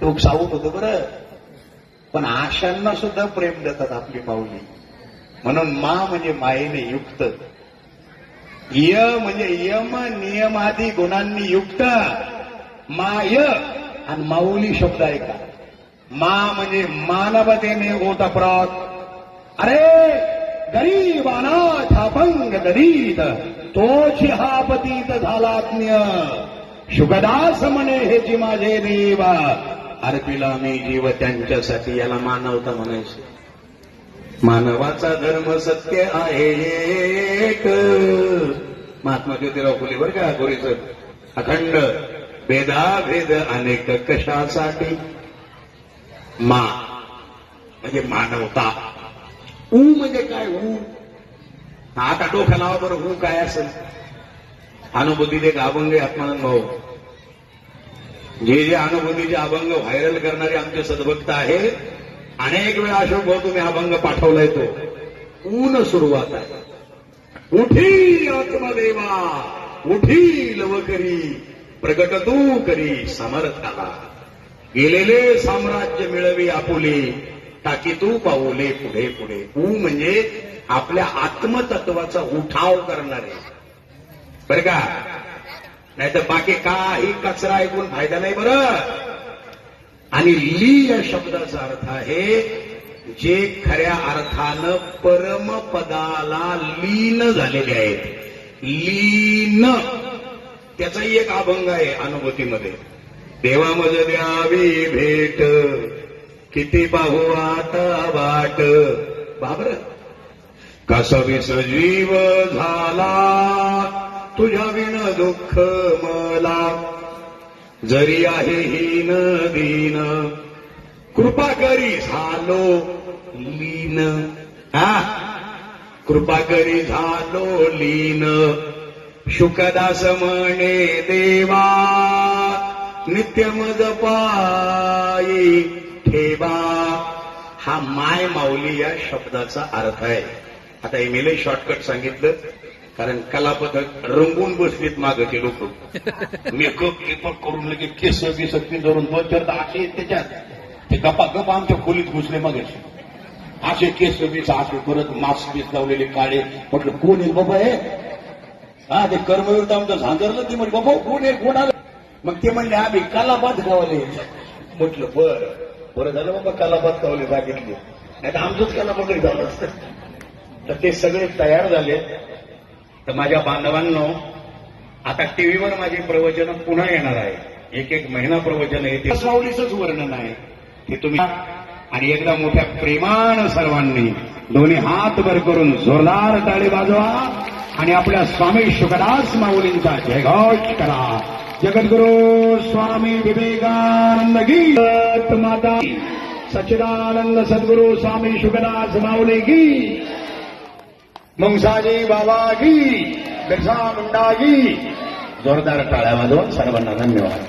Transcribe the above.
टोक सावून होतं बरं. पण आशांना सुद्धा प्रेम देतात आपली माऊली म्हणून मा म्हणजे मायेने युक्त. य म्हणजे यम नियमादी गुणांनी युक्त. माय आणि माऊली शब्द आहे का? मा म्हणजे मानवतेने ओतप्रात अरे गरीब अनाथ अपंग दलित तोच हा पतीत झालात्म्य शुकदास म्हणे हे जी माझे देवा. अर्पिला मी जीव त्यांच्यासाठी याला मानवता म्हणायचे. मानवाचा धर्म सत्य आहे एक. महात्मा ज्योतिराव फुले बरं का गोरीच अखंड भेदाभेद अनेक कशासाठी? मा म्हणजे मानवता. ऊ म्हणजे काय ऊ? आता डोक्या लावा बरं ऊ काय असेल? अनुभूती दे गाभंगे आत्मानंद भाऊ. जे जे अनुभूतीचे अभंग व्हायरल करणारे आमचे सद्भक्त आहेत अनेक वेळा अशोक भाऊ तुम्ही अभंग पाठवलाय तो. ऊन सुरुवात आहे. उठी आत्मदेवा उठी लवकरी प्रगट तू करी समर्थाला गेलेले साम्राज्य मिळवी आपुले टाकी तू पाऊले पुढे पुढे. ऊ म्हणजे आपल्या आत्मतत्वाचा उठाव करणारे. बरं का? नाही तर बाकी काही कचरा ऐकून फायदा नाही बरं. आणि ली या शब्दाचा अर्थ आहे जे खऱ्या अर्थानं परमपदाला लीन झालेले आहेत. लीन. त्याचाही एक अभंग आहे अनुभूतीमध्ये. देवा मज द्यावी भेट. किती पाहू आता वाट. बाबर कसा जीव झाला? तुझ्या विण दुःख मला. जरी आहे हीन दीन कृपा करी झालो लीन. हा? कृपा करी झालो लीन. शुकदास म्हणे देवा नित्यमद पायी ठेवा. हा माय माऊली या शब्दाचा अर्थ आहे. आता एमएलए शॉर्टकट सांगितलं. कारण कलापथक रंगून बसलीत मागचे लोक. मेकअप केपअप करून लगे केस बिस धरून दोन चार असे त्याच्यात. ते गप्पा गप आमच्या खोलीत घुसले मग असे केस बीस असे परत मास्क बीस लावलेले काळे. म्हटलं कोण आहे बाबा हे? हा ते कर्मयुक्त आमचं झांजरलं ते म्हणजे बाबा कोण आहे? कोण आलं? मग ते म्हणले आम्ही कलाबाद गावले. म्हटलं बर बरं झालं बाबा कलाबाद गावले सांगितले नाही तर आमचंच कलाबाद झालं असतं. तर ते सगळे तयार झाले. तर माझ्या बांधवांनो आता टीव्हीवर माझी प्रवचन पुन्हा येणार आहे एक एक महिना प्रवचन येते सावलीचंच वर्णन आहे. ते तुम्ही आणि एकदा मोठ्या प्रेमान सर्वांनी दोन्ही हात वर करून जोरदार टाळी वाजवा आणि आपल्या स्वामी शुकदास माऊलींचा जयघोष करा. जगद्गुरु स्वामी विवेकानंद गीत माता सच्चिदानंद सद्गुरु स्वामी शुकदास माऊली गीत मुंगसाजी बाबा की बिरसा मुंडा जोरदार टाळ्या वाजवून सर्वांना धन्यवाद.